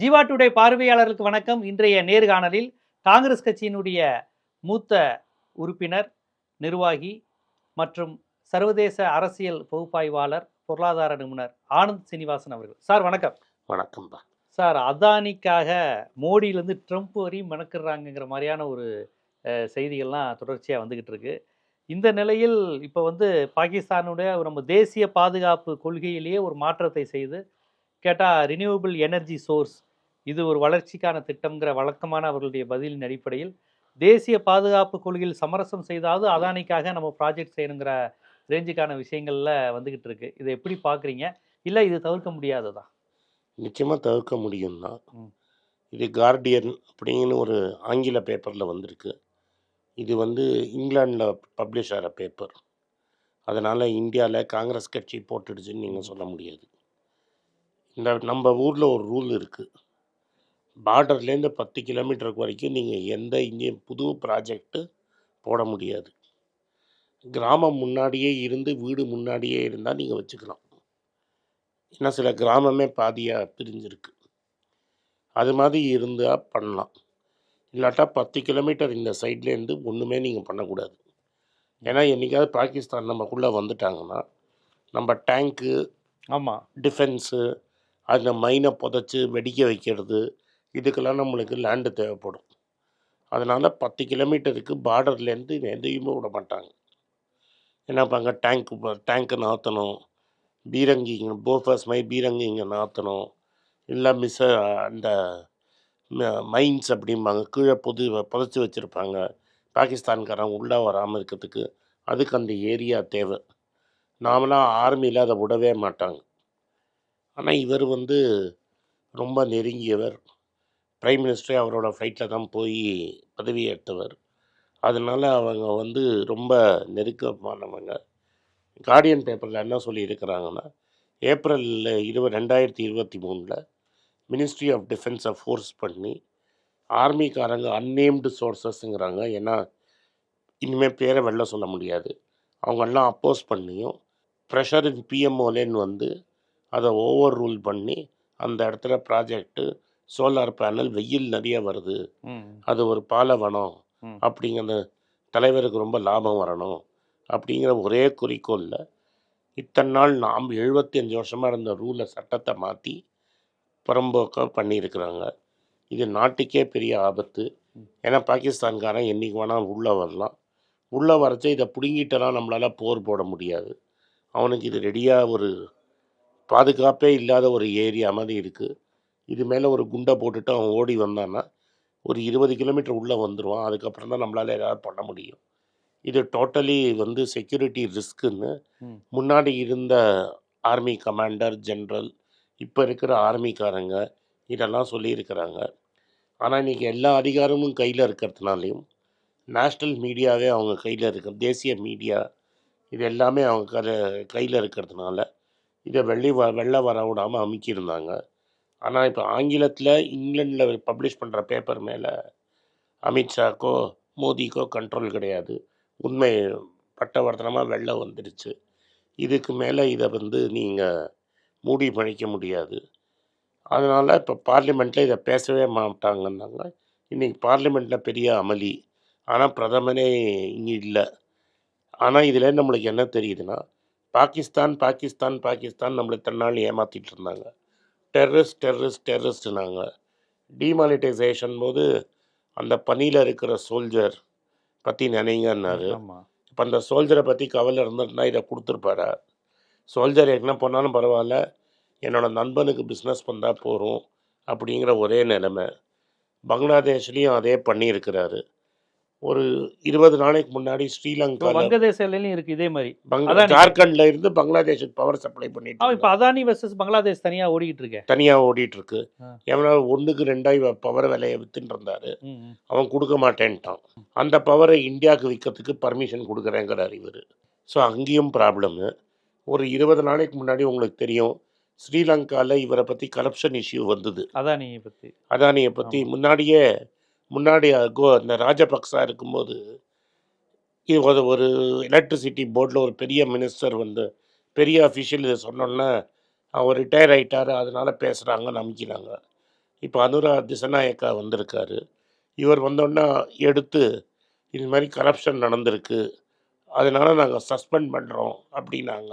Jeeva today பார்வையாளர்களுக்கு வணக்கம். இன்றைய நேர்காணலில் காங்கிரஸ் கட்சியினுடைய மூத்த உறுப்பினர் நிர்வாகி மற்றும் சர்வதேச அரசியல் பகுப்பாய்வாளர் பொருளாதார நிபுணர் ஆனந்த் சீனிவாசன் அவர்கள். சார் வணக்கம். வணக்கம்பா. சார் அதானிக்காக மோடியிலேருந்து ட்ரம்ப் வரையும் மணக்குறாங்கங்கிற மாதிரியான ஒரு செய்திகள்லாம் தொடர்ச்சியாக வந்துக்கிட்டு இருக்கு. இந்த நிலையில் இப்போ வந்து பாகிஸ்தானுடைய நம்ம தேசிய பாதுகாப்பு கொள்கையிலேயே ஒரு மாற்றத்தை செய்து கேட்டால் ரினியூவபிள் எனர்ஜி சோர்ஸ் இது ஒரு வளர்ச்சிக்கான திட்டம்ங்கிற வழக்கமான அவர்களுடைய பதிலின் அடிப்படையில் தேசிய பாதுகாப்பு கொள்கையில் சமரசம் செய்தாவது அதானிக்காக நம்ம ப்ராஜெக்ட் செய்யணுங்கிற ரேஞ்சுக்கான விஷயங்கள்ல வந்துக்கிட்டு இருக்கு. இதை எப்படி பார்க்குறீங்க? இல்லை இது தவிர்க்க முடியாததா? நிச்சயமாக தவிர்க்க முடியும் தான். இது கார்டியன் அப்படிங்கிற ஒரு ஆங்கில பேப்பரில் வந்திருக்கு. இது வந்து இங்கிலாண்டில் பப்ளிஷ் ஆகிற பேப்பர் அதனால் இந்தியாவில் காங்கிரஸ் கட்சி போட்டுடுச்சுன்னு நீங்கள் சொல்ல முடியாது. இந்த நம்ம ஊரில் ஒரு ரூல் இருக்குது பார்டர்லேருந்து பத்து கிலோமீட்டருக்கு வரைக்கும் நீங்கள் எந்த இந்தியன் புது ப்ராஜெக்ட்டு போட முடியாது. கிராமம் முன்னாடியே இருந்து வீடு முன்னாடியே இருந்தால் நீங்கள் வச்சுக்கலாம். ஏன்னா சில கிராமமே பாதியாக பிரிஞ்சிருக்கு. அது மாதிரி இருந்தால் பண்ணலாம். இல்லாட்டா பத்து கிலோமீட்டர் இந்த சைட்லேருந்து ஒன்றுமே நீங்கள் பண்ணக்கூடாது. ஏன்னா என்றைக்காவது பாகிஸ்தான் நமக்குள்ளே வந்துட்டாங்கன்னா நம்ம டேங்க்கு ஆமாம் டிஃபென்ஸு அந்த மைனை புதைச்சி வெடிக்க வைக்கிறது இதுக்கெல்லாம் நம்மளுக்கு லேண்டு தேவைப்படும். அதனால் பத்து கிலோமீட்டருக்கு பார்டர்லேருந்து எதையுமே விட மாட்டாங்க. என்ன பாங்க டேங்க் டேங்க்கு நாற்றணும் பீரங்கிங்க போஃபர்ஸ் மாதிரி பீரங்கிங்க நாற்றணும் இல்லை மிஸ் அந்த மைன்ஸ் அப்படிம்பாங்க. கீழே பொது புதைச்சி வச்சுருப்பாங்க. பாகிஸ்தான்காரன் உள்ளே வராமல் இருக்கிறதுக்கு அதுக்கு அந்த ஏரியா தேவை. நாமளாம் ஆர்மியில் அதை விடவே மாட்டாங்க. ஆனால் இவர் வந்து ரொம்ப நெருங்கியவர். பிரைம் மினிஸ்டரே அவரோட ஃப்ளைட்டில் தான் போய் பதவியேற்றவர் அதனால் அவங்க வந்து ரொம்ப நெருக்கமானவங்க. கார்டியன் பேப்பரில் என்ன சொல்லியிருக்கிறாங்கன்னா ஏப்ரலில் இருபது ரெண்டாயிரத்தி இருபத்தி மூணில் மினிஸ்ட்ரி ஆஃப் டிஃபென்ஸை ஃபோர்ஸ் பண்ணி ஆர்மிக்காரங்க அன்னேம்டு சோர்சஸ்ங்கிறாங்க ஏன்னா இனிமேல் பேரை வெளில சொல்ல முடியாது. அவங்கெல்லாம் அப்போஸ் பண்ணியும் ப்ரெஷர் இன் பிஎம்ஓலேன்னு வந்து அதை ஓவர் ரூல் பண்ணி அந்த இடத்துல ப்ராஜெக்ட்டு சோலார் பேனல் வெயில் நிறைய வருது. அது ஒரு பாலைவனம். அப்படிங்கிற தலைவருக்கு ரொம்ப லாபம் வரணும் அப்படிங்கிற ஒரே குறிக்கோளில் இத்தனை நாள் நாம் எழுபத்தஞ்சு வருஷமாக இருந்த ரூலை சட்டத்தை மாற்றி புறம்போக்க பண்ணியிருக்கிறாங்க. இது நாட்டுக்கே பெரிய ஆபத்து. ஏன்னா பாகிஸ்தான்காரன் என்றைக்கு வேணால் உள்ளே வரலாம். உள்ளே வரச்சு இதை பிடுங்கிட்டலாம் நம்மளால் போர் போட முடியாது. அவனுக்கு இது ரெடியாக ஒரு பாதுகாப்பே இல்லாத ஒரு ஏரியா மாதிரி இருக்குது இது மேலே ஒரு குண்டை போட்டுட்டு அவன் ஓடி வந்தான்னா ஒரு இருபது கிலோமீட்டர் உள்ளே வந்துடுவான் அதுக்கப்புறம் தான் நம்மளால் ஏதாவது பண்ண முடியும். இது டோட்டலி வந்து செக்யூரிட்டி ரிஸ்க்குன்னு. முன்னாடி இருந்த ஆர்மி கமாண்டர் ஜென்ரல் இப்போ இருக்கிற ஆர்மிக்காரங்க இதெல்லாம் சொல்லியிருக்கிறாங்க. ஆனால் இன்றைக்கி எல்லா அதிகாரமும் கையில் இருக்கிறதுனாலையும் நேஷ்னல் மீடியாவே அவங்க கையில் இருக்கு தேசிய மீடியா இது எல்லாமே அவங்க க கையில் இருக்கிறதுனால இதை வெள்ளி வ வெளில வர விடாமல் அமுக்கியிருந்தாங்க. ஆனால் இப்போ ஆங்கிலத்தில் இங்கிலாண்டில் பப்ளிஷ் பண்ணுற பேப்பர் மேலே அமித்ஷாக்கோ மோதிக்கோ கண்ட்ரோல் கிடையாது. உண்மை பட்டவர்த்தனமாக வெளில வந்துடுச்சு இதுக்கு மேலே இதை வந்து நீங்கள் மூடி பழிக்க முடியாது. அதனால் இப்போ பார்லிமெண்ட்டில் இதை பேசவே மாட்டாங்கன்னாங்க. இன்றைக்கி பார்லிமெண்ட்டில் பெரிய அமளி. ஆனால் பிரதமரே இங்கே இல்லை. ஆனால் இதில் நம்மளுக்கு என்ன தெரியுதுன்னா பாகிஸ்தான் பாகிஸ்தான் பாகிஸ்தான் நம்மளை தன்னால் ஏமாற்றிட்டு இருந்தாங்க. Terrorist terrorist டெரரிஸ்ட்னாங்க. டிமானிட்டைசேஷன் போது அந்த பணியில் இருக்கிற சோல்ஜர் பற்றி நினைங்கன்னாரு. இப்போ அந்த சோல்ஜரை பற்றி கவலை இருந்திருந்தா இதை கொடுத்துருப்பாரா. சோல்ஜர் என்ன பண்ணாலும் பரவாயில்ல. என்னோட நண்பனுக்கு பிஸ்னஸ் பண்ணால் போகிறோம் அப்படிங்கிற ஒரே நிலைமை. பங்களாதேஷ்லேயும் அதே பண்ணியிருக்கிறாரு. ஒரு இருபது நாளைக்கு முன்னாடி இப்போ ஸ்ரீலங்காவில் வங்கதேசத்துலையும் இருக்கு இதே மாதிரி. ஜார்க்கண்ட்ல இருந்து பங்களாதேஷுக்கு பவர் சப்ளை பண்ணிட்டு இப்போ. அதானி வர்சஸ் பங்களாதேஷ் தனியா ஓடிக்கிட்டு இருக்கே. தனியாக ஓடிட்டு இருக்கு. எவனா ஒன்றுக்கு ரெண்டாய் பவர் விலையை வித்துட்டு இருந்தாரு. அவன் கொடுக்க மாட்டேன்ட்டான். அந்த பவரை இந்தியாவுக்கு விற்கிறதுக்கு பர்மிஷன் கொடுக்குறேங்கிறார் இவர். ஸோ அங்கேயும் ப்ராப்ளமு ஒரு இருபது நாளைக்கு முன்னாடி உங்களுக்கு தெரியும் ஸ்ரீலங்காவில் இவரை பற்றி கரப்ஷன் இஷ்யூ வந்தது. அதானியை பத்தி. அதானியை பற்றி முன்னாடியே முன்னாடி கோ இந்த ராஜபக்சா இருக்கும்போது இது ஒரு ஒரு எலக்ட்ரிசிட்டி போர்டில் ஒரு பெரிய மினிஸ்டர் வந்து பெரிய அஃபிஷியல் இதை சொன்னோன்னே அவர் ரிட்டையர் ஆகிட்டார் அதனால் பேசுகிறாங்க நம்பிக்கிறாங்க. இப்போ அனுரா திசநாயக்கா வந்திருக்காரு. இவர் வந்தோன்னா எடுத்து இது மாதிரி கரப்ஷன் நடந்திருக்கு அதனால் நாங்கள் சஸ்பெண்ட் பண்ணுறோம் அப்படின்னாங்க.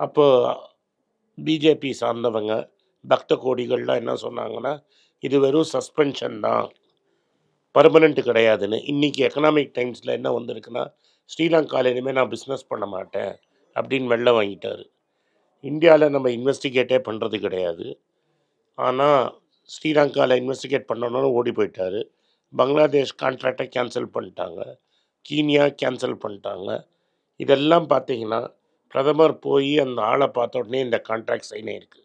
அப்போ பிஜேபி சார்ந்தவங்க பக்த கோடிகள்லாம் என்ன சொன்னாங்கன்னா இது வெறும் சஸ்பென்ஷன் தான். பர்மனெண்ட் கிடையாதுன்னு. இன்றைக்கி எக்கனாமிக் டைம்ஸில் என்ன வந்திருக்குன்னா ஸ்ரீலங்காவில் இனிமேல் நான் பிஸ்னஸ் பண்ண மாட்டேன் அப்படின்னு வெளில வாங்கிட்டார். இந்தியாவில் நம்ம இன்வெஸ்டிகேட்டே பண்ணுறது கிடையாது. ஆனால் ஸ்ரீலங்காவில் இன்வெஸ்டிகேட் பண்ணணும்னு ஓடி போயிட்டாரு. பங்களாதேஷ் கான்ட்ராக்டை கேன்சல் பண்ணிட்டாங்க. கீனியா கேன்சல் பண்ணிட்டாங்க. இதெல்லாம் பார்த்தீங்கன்னா பிரதமர் போய் அந்த ஆளை பார்த்த உடனே இந்த கான்ட்ராக்ட் சைன் ஆயிருக்கு.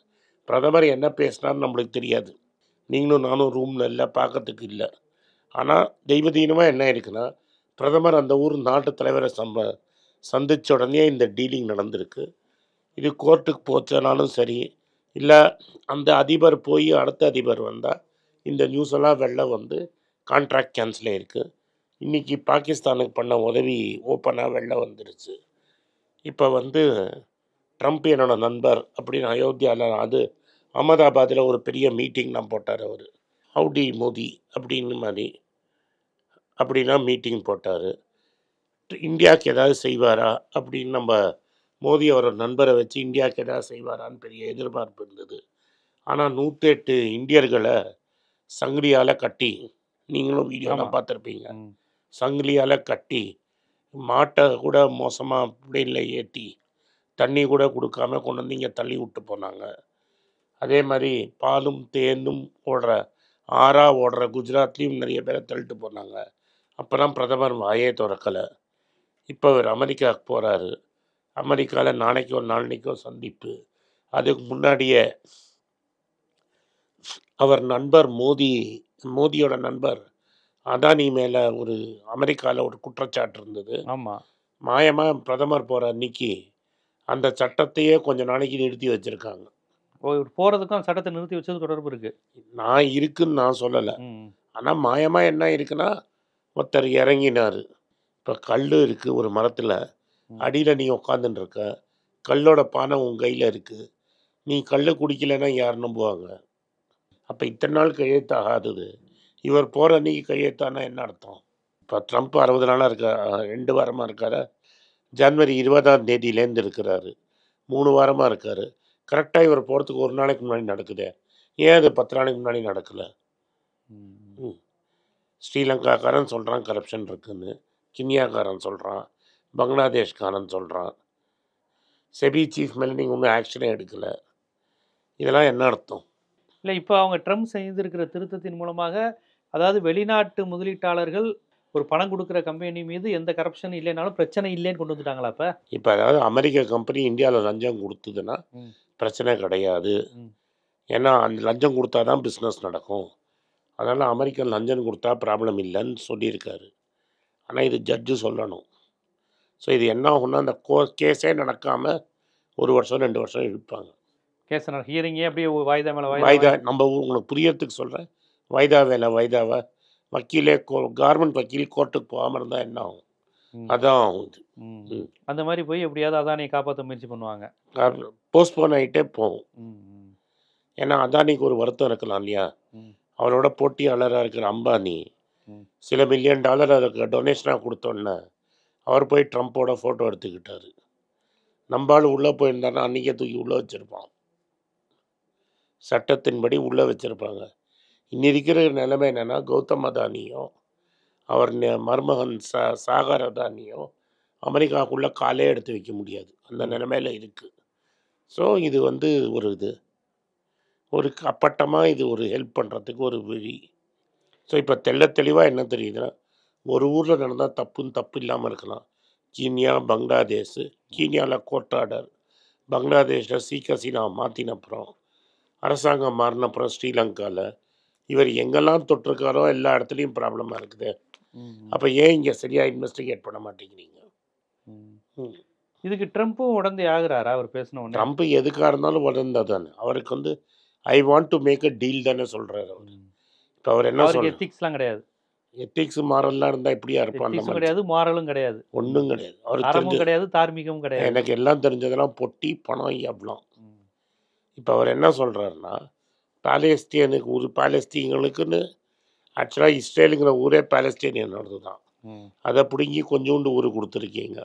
பிரதமர் என்ன பேசினார்னு நம்மளுக்கு தெரியாது. நீங்களும் நானும் ரூம் இல்லை பார்க்கறதுக்கு இல்லை. ஆனால் தெய்வதீனமாக என்ன இருக்குன்னா பிரதமர் அந்த ஊர் நாட்டு தலைவரை சம்ப சந்தித்த உடனே இந்த டீலிங் நடந்திருக்கு. இது கோர்ட்டுக்கு போச்சனாலும் சரி இல்லை அந்த அதிபர் போய் அடுத்த அதிபர் வந்தால் இந்த நியூஸ் எல்லாம் வெளில வந்து கான்ட்ராக்ட் கேன்சல் ஆயிருக்கு. இன்றைக்கி பாகிஸ்தானுக்கு பண்ண உதவி ஓப்பனாக வெளில வந்துருச்சு. இப்போ வந்து ட்ரம்ப் என்னோடய நண்பர் அப்படின்னு அயோத்தியாவில் அது அகமதாபாத்தில் ஒரு பெரிய மீட்டிங்லாம் போட்டார் அவர். ஹவுடி மோதி அப்படின்னு மாதிரி. அப்படின்னா மீட்டிங் போட்டார். இந்தியாவுக்கு ஏதாவது செய்வாரா? அப்படின்னு நம்ம மோடி அவரோட நண்பரை வச்சு இந்தியாவுக்கு ஏதாவது செய்வாரான்னு பெரிய எதிர்பார்ப்பு இருந்தது. ஆனால் நூற்றெட்டு இந்தியர்களை சங்கிலியால் கட்டி நீங்களும் வீடியோலாம் ஆமா. பார்த்துருப்பீங்க. சங்கிலியால் கட்டி மாட்டை கூட மோசமாக பிளேனில் ஏற்றி தண்ணி கூட கொடுக்காம கொண்டு வந்து இங்கே தள்ளி விட்டு போனாங்க. அதே மாதிரி பாலும் தேனும் ஓடுற ஆறா ஓடுற குஜராத்லேயும் நிறைய பேரை தள்ளிட்டு போனாங்க. அப்போலாம் பிரதமர் வாயே திறக்கலை. இப்போ அவர் அமெரிக்காவுக்கு போகிறாரு அமெரிக்காவில் நாளைக்கோ நாளைக்கோ சந்திப்பு. அதுக்கு முன்னாடியே அவர் நண்பர் மோடி மோடியோட நண்பர் அதானி மேலே ஒரு அமெரிக்காவில் ஒரு குற்றச்சாட்டு இருந்தது. ஆமா. மாயமாக பிரதமர் போகிற அன்னைக்கு அந்த சட்டத்தையே கொஞ்ச நாளைக்கு நிறுத்தி வச்சுருக்காங்க. இவர் போறதுக்கும் சட்டத்தை நிறுத்தி வச்சது தொடர்பு இருக்கு. நான் இருக்குன்னு நான் சொல்லலை. ஆனால் மாயமாக என்ன இருக்குன்னா ஒருத்தர் இறங்கினார். இப்போ கல் இருக்குது ஒரு மரத்தில். அடியில் நீ உக்காந்துன்னு இருக்க கல்லோட பானை உன் கையில் இருக்குது நீ கல்லை குடிக்கலைன்னா யார் நம்புவாங்க? அப்போ இத்தனை நாள் கையெழுத்தாகாதது. இவர் போகிற அன்னைக்கு கையெழுத்தானா என்ன அர்த்தம்? இப்போ ட்ரம்ப் அறுபது நாளாக இருக்கா ரெண்டு வாரமாக இருக்காரு? ஜனவரி இருபதாம் தேதியிலேருந்து இருக்கிறாரு. மூணு வாரமாக இருக்காரு. கரெக்டாக இவர் போகிறதுக்கு ஒரு நாளைக்கு முன்னாடி நடக்குதே. ஏன் அது பத்து நாளைக்கு முன்னாடி நடக்கலை. ஸ்ரீலங்காக்காரன் சொல்கிறான் கரப்ஷன் இருக்குன்னு. கினியாக்காரன் சொல்கிறான் பங்களாதேஷ்காரன் சொல்கிறான் செபி சீஃப் மேலே நீங்கள் ஒன்றும் ஆக்ஷனே எடுக்கலை. இதெல்லாம் என்ன அர்த்தம்? இல்ல இப்போ அவங்க ட்ரம்ப் செய்திருக்கிற திருத்தத்தின் மூலமாக அதாவது வெளிநாட்டு முதலீட்டாளர்கள் ஒரு பணம் கொடுக்குற கம்பெனி மீது எந்த கரப்ஷன் இல்லைனாலும் பிரச்சனை இல்லைன்னு கொண்டு வந்துட்டாங்களா அப்ப? இப்போ அதாவது அமெரிக்க கம்பெனி இந்தியாவில் லஞ்சம் கொடுத்ததுன்னா. பிரச்சனை கிடையாது. ஏன்னா அந்த லஞ்சம் கொடுத்தா தான் பிஸ்னஸ் நடக்கும். அதனால் அமெரிக்கன் லஞ்சம் கொடுத்தா ப்ராப்ளம் இல்லைன்னு சொல்லியிருக்காரு. ஆனால் இது ஜட்ஜு சொல்லணும். ஸோ இது என்ன ஆகும்னா அந்த கோ கேஸே நடக்காமல் ஒரு வருஷம் ரெண்டு வருஷம் இழுப்பாங்க. கேஸ் ஹியரிங்கே அப்படியே வாய்தா மேல வாய்தா நம்ம உங்களுக்கு புரியறதுக்கு சொல்கிறேன் வாய்தா வேலை வாய்தாவை? வக்கீலே கோ கார்மெண்ட் வக்கீல் கோர்ட்டுக்கு போகாமல் இருந்தால் என்ன ஆகும். அதான். ம். அந்த மாதிரி போய் எப்படியாவது அதானியை காப்பாற்ற முயற்சி பண்ணுவாங்க. போஸ்ட்போன் ஆகிட்டே போகும். ஏன்னா அதானிக்கு ஒரு வருத்தம் இருக்கலாம் இல்லையா. அவரோட போட்டியாளராக இருக்கிற அம்பானி. சில மில்லியன் டாலர் அதுக்கு டொனேஷனாக கொடுத்தோன்னே அவர் போய் ட்ரம்ப்போட ஃபோட்டோ எடுத்துக்கிட்டாரு. நம்பாள் உள்ளே போயிருந்தாருன்னா அன்றைக்கே தூக்கி உள்ளே வச்சுருப்பான். சட்டத்தின்படி உள்ளே வச்சுருப்பாங்க. இன்னி இருக்கிற நிலைமை என்னென்னா கௌதம் அதானியும் அவர் மருமகன் சா சாகர் அதானியும் அமெரிக்காவுக்குள்ளே காலே எடுத்து வைக்க முடியாது. அந்த நிலைமையில் இருக்குது ஸோ இது வந்து ஒரு இது. ஒரு அப்பட்டமாக இது ஒரு ஹெல்ப் பண்ணுறதுக்கு ஒரு வழி. ஸோ இப்போ தெள்ள தெளிவாக என்ன தெரியுதுன்னா ஒரு ஊரில் நடந்தால் தப்புன்னு தப்பு இல்லாமல் இருக்கலாம். கீனியா பங்களாதேஷ் கீனியாவில் கோர்ட் ஆர்டர் பங்களாதேஷில் சீக்கசினா மாற்றினப்புறம் அரசாங்கம் மாறினப்புறம் ஸ்ரீலங்காவில் இவர் எங்கெல்லாம் தொட்டிருக்காரோ எல்லா இடத்துலையும் ப்ராப்ளமாக இருக்குது. அப்போ ஏன் இங்கே சரியாக இன்வெஸ்டிகேட் பண்ண மாட்டேங்கிறீங்க. இதுக்கு ட்ரம்ப்பும் உடந்தை ஆகுறாரா அவர் பேசின உடனே. ட்ரம்ப் எதுக்காக இருந்தாலும் உடனே தானே. அவருக்கு வந்து I want to make a deal தானே சொல்கிறாரு அவர். இப்போ அவர் என்ன சொல்ற எத்திக்ஸ்லாம் கிடையாது. எத்திக்ஸ் மாறல்லாம் இருந்தால் இப்படியா இருப்பான் கிடையாது மாரலும் கிடையாது. ஒன்றும் கிடையாது. அறமும் தெரிஞ்ச கிடையாது தார்மீகமும் கிடையாது. எனக்கு எல்லாம் தெரிஞ்சதெல்லாம் பொட்டி பணம் எவ்வளோ. இப்போ அவர் என்ன சொல்கிறாருன்னா பாலஸ்தீனுக்கு ஒரு பாலஸ்தீன்களுக்குன்னு ஆக்சுவலாக இஸ்ரேலுங்கிற ஊரே பாலஸ்தீனியனோடது தான் அதை பிடுங்கி கொஞ்சோண்டு ஊர் கொடுத்துருக்கீங்க.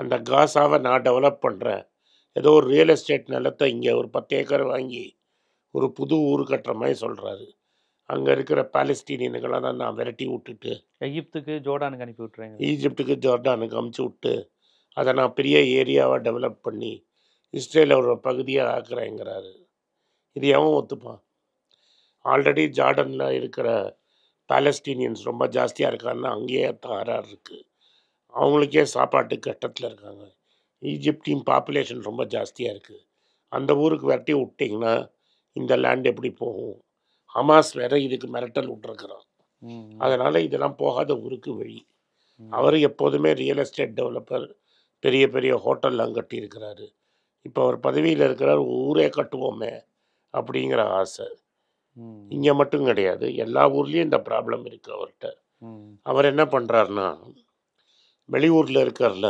அந்த காசாவை நான் டெவலப் பண்ணுறேன் ஏதோ ஒரு ரியல் எஸ்டேட் நிலத்தை இங்கே ஒரு பத்து ஏக்கர் வாங்கி ஒரு புது ஊர் கட்டுற மாதிரி சொல்கிறாரு அங்கே இருக்கிற பாலஸ்தீனியன்களை தான் நான் விரட்டி விட்டுட்டு எகிப்துக்கு ஜோர்டானுக்கு அனுப்பி விட்டுறேங்க. ஈஜிப்டுக்கு ஜோர்டானுக்கு அமுச்சு விட்டு அதை நான் பெரிய ஏரியாவாக டெவலப் பண்ணி இஸ்ரேலோட பகுதியாக ஆக்குறேங்கிறாரு. இது எவன் ஒத்துப்பான்? ஆல்ரெடி ஜார்டனில் இருக்கிற பாலஸ்டீனியன்ஸ் ரொம்ப ஜாஸ்தியாக இருக்காங்கன்னா அங்கேயே தாரார் இருக்குது அவங்களுக்கே சாப்பாட்டு கட்டத்தில் இருக்காங்க. ஈஜிப்டின் பாப்புலேஷன் ரொம்ப ஜாஸ்தியாக இருக்குது அந்த ஊருக்கு விரட்டி விட்டிங்கன்னா இந்த லேண்ட் எப்படி போகும்? ஹமாஸ் வேற இதுக்கு மிரட்டல் விட்டுருக்குறான். அதனால் இதெல்லாம் போகாத ஊருக்கு வழி. அவர் எப்போதுமே ரியல் எஸ்டேட் டெவலப்பர் பெரிய பெரிய ஹோட்டல்லாம் கட்டியிருக்கிறாரு. இப்போ அவர் பதவியில் இருக்கிறார் ஊரே கட்டுவோமே அப்படிங்கிற ஆசை. இங்கே மட்டும் கிடையாது எல்லா ஊர்லேயும் இந்த ப்ராப்ளம் இருக்குது அவர்கிட்ட அவர் என்ன பண்ணுறாருன்னா வெளியூரில் இருக்கார்ல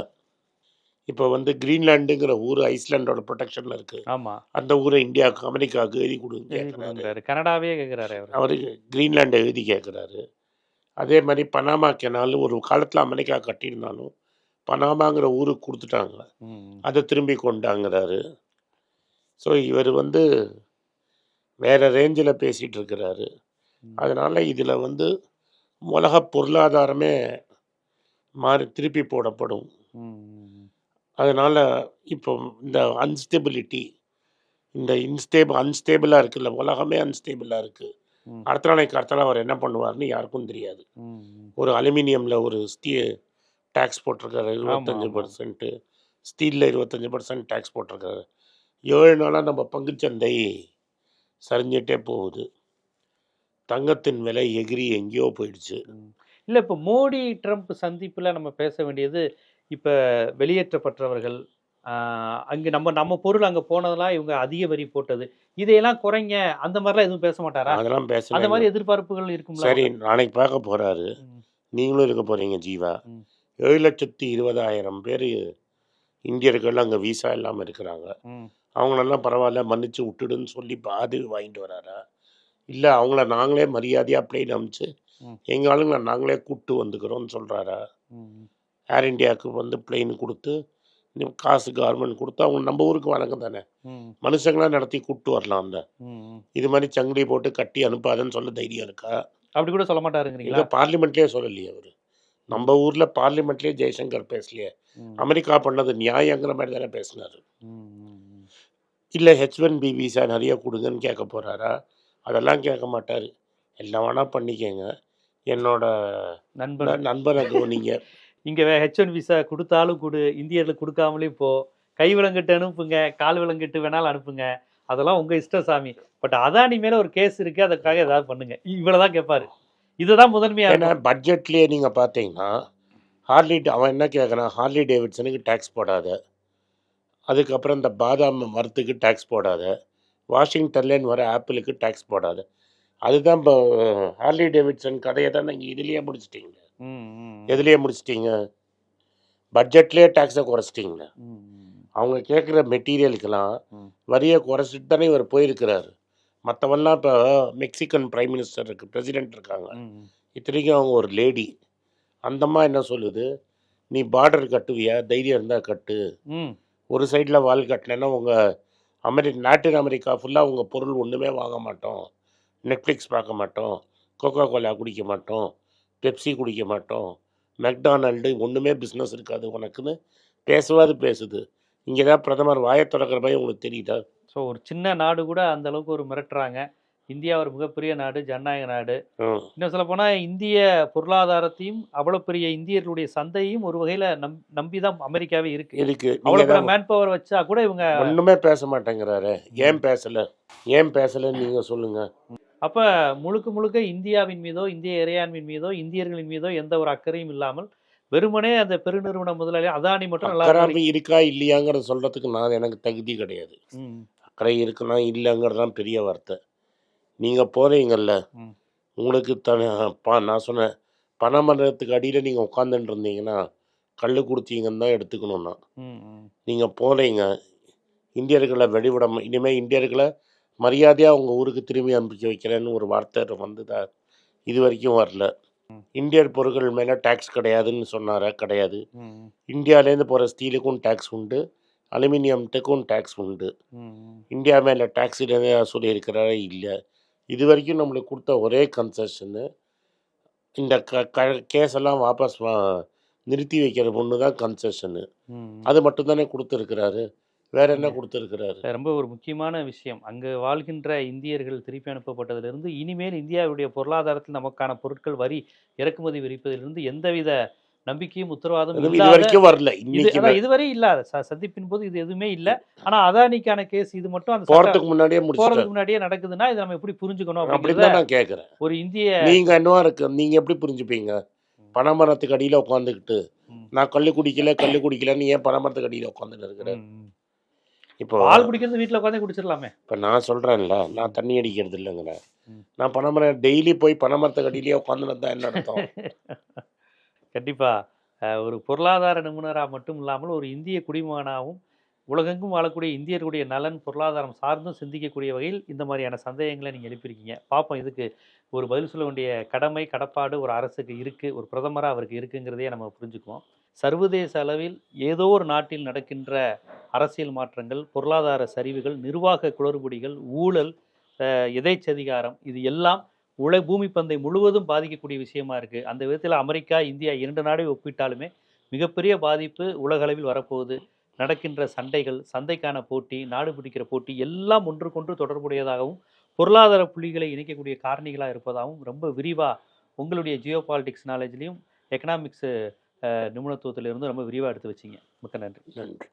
இப்போ வந்து கிரீன்லாண்டுங்கிற ஊர் ஐஸ்லாண்டோட ப்ரொடெக்ஷனில் இருக்குது ஆமா. அந்த ஊரை இந்தியாவுக்கு அமெரிக்காவுக்கு எழுதி கொடுங்க கனடாவே கேட்குறாரு அவர். கிரீன்லாண்டை எழுதி கேட்குறாரு அதே மாதிரி பனாமா கெனால் ஒரு காலத்தில் அமெரிக்கா கட்டியிருந்தாலும் பனாமாங்கிற ஊருக்கு கொடுத்துட்டாங்க. அதை திரும்பி கொண்டாங்கிறாரு. ஸோ இவர் வந்து வேற ரேஞ்சில் பேசிகிட்டு இருக்கிறாரு. அதனால் இதில் வந்து உலக பொருளாதாரமே மாறி திருப்பி போடப்படும். அதனால் இப்போ இந்த அன்ஸ்டெபிலிட்டி இந்த இன்ஸ்டேபிள் அன்ஸ்டேபிளாக இருக்குல்ல உலகமே அன்ஸ்டேபிளாக இருக்குது அடுத்த நாளைக்கு அடுத்த நாள் அவர் என்ன பண்ணுவார்னு யாருக்கும் தெரியாது. ஒரு அலுமினியமில் ஒரு ஸ்டீ டேக்ஸ் போட்டிருக்காரு இருபத்தஞ்சி. பர்சன்ட்டு ஸ்டீலில் இருபத்தஞ்சி பர்சன்ட் டேக்ஸ் போட்டிருக்காரு. ஏழு நாளாக நம்ம பங்குச்சந்தை சரிஞ்சிட்டே போகுது. தங்கத்தின் விலை எகிரி எங்கேயோ போயிடுச்சு. இல்ல இப்ப மோடி ட்ரம்ப் சந்திப்புல நம்ம பேச வேண்டியது இப்ப வெளியேற்றப்பட்டவர்கள் அங்க நம்ம நம்ம பொருள் அங்க போனதெல்லாம் இவங்க அதிக வரி போட்டது. இதையெல்லாம் குறைங்க அந்த மாதிரிலாம் எதுவும் பேச மாட்டாரா? அதெல்லாம் அந்த பேசல மாதிரி எதிர்பார்ப்புகள் இருக்கும்ல சரி நாளைக்கு பார்க்க போகிறாரு நீங்களும் இருக்க போகிறீங்க ஜீவா. ஏழு லட்சத்தி இருபதாயிரம் பேர் இந்தியர்கள் அங்கே விசா இல்லாமல் இருக்கிறாங்க. அவங்களெல்லாம் பரவாயில்ல மன்னிச்சு விட்டுடுன்னு சொல்லி பாது வாங்கிட்டு வராரா? இல்லை அவங்கள நாங்களே மரியாதையாக பிளேன் ம். எங்கள் ஆளுங்களை நாங்களே கூப்பிட்டு வந்துக்கிறோம்னு சொல்கிறாரா ஏர் இந்தியாவுக்கு வந்து பிளெயின் கொடுத்து காசு கவர்மெண்ட் கொடுத்து அவங்க நம்ம ஊருக்கு வழங்க தானே மனுஷங்களாம் நடத்தி கூப்பிட்டு வரலாம் அந்த. இது மாதிரி சங்கிலி போட்டு கட்டி அனுப்பாதன்னு சொல்ல தைரியம் இருக்கா? அப்படி கூட சொல்ல மாட்டாருங்கிறீங்களா? பார்லிமெண்ட்லேயே சொல்லலையே அவர். நம்ம ஊரில் பார்லிமெண்ட்லேயே ஜெய்சங்கர் பேசலையே. அமெரிக்கா பண்ணது நியாயங்கிற மாதிரி தானே பேசினார். இல்லை ஹெச் ஒன் பி விசா நிறைய கொடுங்கன்னு கேட்க போகிறாரா அதெல்லாம் கேட்க மாட்டார். எல்லாம் வேணால் பண்ணிக்கங்க. என்னோட நண்பன் நண்பனை கவனிங்க. இங்கே ஹெச் ஒன் விசா கொடுத்தாலும் கொடு இந்தியர்களுக்கு கொடுக்காமலே போ. கை விலங்கிட்டு அனுப்புங்க கால் விலங்கிட்டு வேணாலும் அனுப்புங்க. அதெல்லாம் உங்கள் இஷ்டம் சாமி. பட் அதானி மேலே ஒரு கேஸ் இருக்குது அதுக்காக ஏதாவது பண்ணுங்க. இவ்வளோதான் கேட்பாரு இதுதான் முதன்மையாக ஏன்னா பட்ஜெட்லேயே நீங்கள் பார்த்தீங்கன்னா ஹார்லி அவன் என்ன கேட்குறான் ஹார்லி டேவிட்சனுக்கு டேக்ஸ் போடாத. அதுக்கப்புறம் இந்த பாதாம் மரத்துக்கு டேக்ஸ் போடாத. வாஷிங்டன்லேன்னு வர ஆப்பிளுக்கு டேக்ஸ் போடாத. அதுதான் இப்போ ஹார்லி டேவிட்சன் கதையை தான் நீங்கள் இதுலேயே முடிச்சிட்டிங்க. எதுலேயே முடிச்சிட்டீங்க? பட்ஜெட்லேயே டேக்ஸை குறைச்சிட்டிங்க அவங்க கேட்குற மெட்டீரியலுக்கெல்லாம். வரியை குறைச்சிட்டு தானே இவர் போயிருக்கிறாரு. மற்றவெல்லாம் இப்போ மெக்சிகன் பிரைம் மினிஸ்டர் இருக்கு பிரசிடென்ட் இருக்காங்க. இத்தனைக்கும் அவங்க ஒரு லேடி அந்தம்மா என்ன சொல்லுது? நீ பார்டர் கட்டுவியா? தைரியம் இருந்தால் கட்டு. ஒரு சைடில் வால் கட்டினேன்னா உங்கள் அமெரி லாட்டின் அமெரிக்கா ஃபுல்லாக உங்கள் பொருள் ஒன்றுமே வாங்க மாட்டோம். நெட்ஃப்ளிக்ஸ் பார்க்க மாட்டோம். கோகோ கோலா குடிக்க மாட்டோம். பெப்சி குடிக்க மாட்டோம். மெக்டானல்டு ஒன்றுமே பிஸ்னஸ் இருக்காது உனக்குன்னு பேசுவாது பேசுது. இங்கே தான் பிரதமர் வாயை திறக்கிற மாதிரி உங்களுக்கு தெரியுதா? ஸோ ஒரு சின்ன நாடு கூட அந்த அளவுக்கு ஒரு மிரட்டுறாங்க. இந்தியா ஒரு மிகப்பெரிய நாடு ஜனநாயக நாடு. இன்னும் சொல்ல போனா இந்திய பொருளாதாரத்தையும் அவ்வளவு பெரிய இந்தியர்களுடைய சந்தையும் ஒரு வகையில நம் நம்பி தான் அமெரிக்காவே இருக்கு. இருக்கு. பெரிய மேன் பவர் வச்சா கூட இவங்க ஒன்றுமே பேச மாட்டேங்கிறாரு. ஏன் பேசலை? ஏன் பேசலைன்னு நீங்கள் சொல்லுங்கள் அப்ப முழுக்க முழுக்க இந்தியாவின் மீதோ இந்திய இறையாண்மையின் மீதோ இந்தியர்களின் மீதோ எந்த ஒரு அக்கறையும் இல்லாமல் வெறுமனே அந்த பெருநிறுவன முதலாளி அதானி மட்டும் நல்லா இருக்கா இல்லையாங்கிறத சொல்கிறதுக்கு நான் எனக்கு தகுதி கிடையாது. அக்கறை இருக்குன்னா இல்லைங்கிறது தான் பெரிய வார்த்தை. நீங்கள் போகிறீங்கல்ல. உங்களுக்கு த பா நான் சொன்னேன் பனைமரத்துக்கு அடியில் நீங்கள் உட்காந்துட்டு இருந்தீங்கன்னா கல் கொடுத்தீங்கன்னு தான் எடுத்துக்கணும் நான் ம், ம், நீங்கள் போகிறீங்க இந்தியர்களை வெடிவிட இனிமேல் இந்தியர்களை மரியாதையாக அவங்க ஊருக்கு திரும்பி அனுப்பிச்சு வைக்கிறேன்னு ஒரு வார்த்தை வந்துதா இது வரைக்கும் வரல. இந்தியன் பொருட்கள் மேலே டேக்ஸ் கிடையாதுன்னு சொன்னாரா? கிடையாது. இந்தியாவிலேருந்து போகிற ஸ்டீலுக்கும் டேக்ஸ் உண்டு. அலுமினியம்ட்டுக்கும் டேக்ஸ் உண்டு. இந்தியா மேலே டேக்ஸ் சொல்லியிருக்கிறாரா? இல்லை. இது வரைக்கும் நம்மளுக்கு கொடுத்த ஒரே கன்செஷனு இந்த க க கேஸெல்லாம் வாபஸ் நிறுத்தி வைக்கிற ஒன்று தான் கன்செஷனு. அது மட்டும்தானே கொடுத்துருக்கிறாரு? வேற என்ன கொடுத்துருக்கிறாரு? ரொம்ப ஒரு முக்கியமான விஷயம். அங்கு வாழ்கின்ற இந்தியர்கள் திருப்பி அனுப்பப்பட்டதிலிருந்து இனிமேல் இந்தியாவுடைய பொருளாதாரத்தில் நமக்கான பொருட்கள் வரி இறக்குமதி விரிப்பதிலிருந்து எந்தவித நம்பிக்கையும் உத்தரவாதம் வரல. இதுவரை இல்லாத சந்திப்பின் போது இது எதுவுமே இல்ல. ஆனா அதானிக்கான கேஸ் இது மட்டும் அந்த போறதுக்கு முன்னாடியே போறதுக்கு முன்னாடியே நடக்குதுன்னா இதை நம்ம எப்படி புரிஞ்சுக்கணும் அப்படின்னு நான் கேட்குறேன் ஒரு இந்திய நீங்க என்னவா இருக்கு. நீங்க எப்படி புரிஞ்சுப்பீங்க? பனைமரத்துக்கு அடியில் உட்காந்துக்கிட்டு. நான் கல்லு குடிக்கல கல்லு குடிக்கலன்னு ஏன் பனைமரத்துக்கு அடியில் உட்காந்துட்டு இருக்கிறேன். இப்போ பால் குடிக்கிறது வீட்டுல உட்காந்தே குடிச்சிடலாமே இப்போ நான் சொல்கிறேன்ல நான் தண்ணி அடிக்கிறது இல்லைங்கிறேன் ம். நான் பனைமரம் டெய்லி போய் பனைமரத்துக்கு அடியிலேயே உட்காந்துன்னு தான் என்ன அர்த்தம்? கண்டிப்பா. அஹ், ஒரு பொருளாதார நிபுணரா மட்டும் இல்லாமல் ஒரு இந்திய குடிமகனாகவும் உலகெங்கும் வாழக்கூடிய இந்தியர்களுடைய நலன் பொருளாதாரம் சார்ந்தும் சிந்திக்கக்கூடிய வகையில் இந்த மாதிரியான சந்தேகங்களை நீங்கள் எழுப்பியிருக்கீங்க. பார்ப்போம் இதுக்கு ஒரு பதில் சொல்ல வேண்டிய கடமை கடப்பாடு ஒரு அரசுக்கு இருக்குது ஒரு பிரதமராக அவருக்கு இருக்குங்கிறதையே நம்ம புரிஞ்சுக்குவோம். சர்வதேச அளவில் ஏதோ ஒரு நாட்டில் நடக்கின்ற அரசியல் மாற்றங்கள் பொருளாதார சரிவுகள் நிர்வாக குளறுபடிகள் ஊழல் அஹ், எதேச்சதிகாரம் இது எல்லாம் உல பூமி பந்தை முழுவதும் பாதிக்கக்கூடிய விஷயமா இருக்குது அந்த விதத்தில் அமெரிக்கா இந்தியா இரண்டு நாடே ஒப்பிட்டாலுமே மிகப்பெரிய பாதிப்பு உலகளவில் வரப்போகுது. நடக்கின்ற சண்டைகள் சந்தைக்கான போட்டி நாடு பிடிக்கிற போட்டி எல்லாம் ஒன்றுக்கொன்று தொடர்புடையதாகவும் பொருளாதார புள்ளிகளை இணைக்கக்கூடிய காரணிகளாக இருப்பதாகவும் ரொம்ப விரிவாக உங்களுடைய ஜியோ பாலிடிக்ஸ் நாலேஜ்லேயும் எக்கனாமிக்ஸ் நிபுணத்துவத்திலிருந்து ரொம்ப விரிவாக எடுத்து வச்சிங்க. மிக்க நன்றி. நன்றி.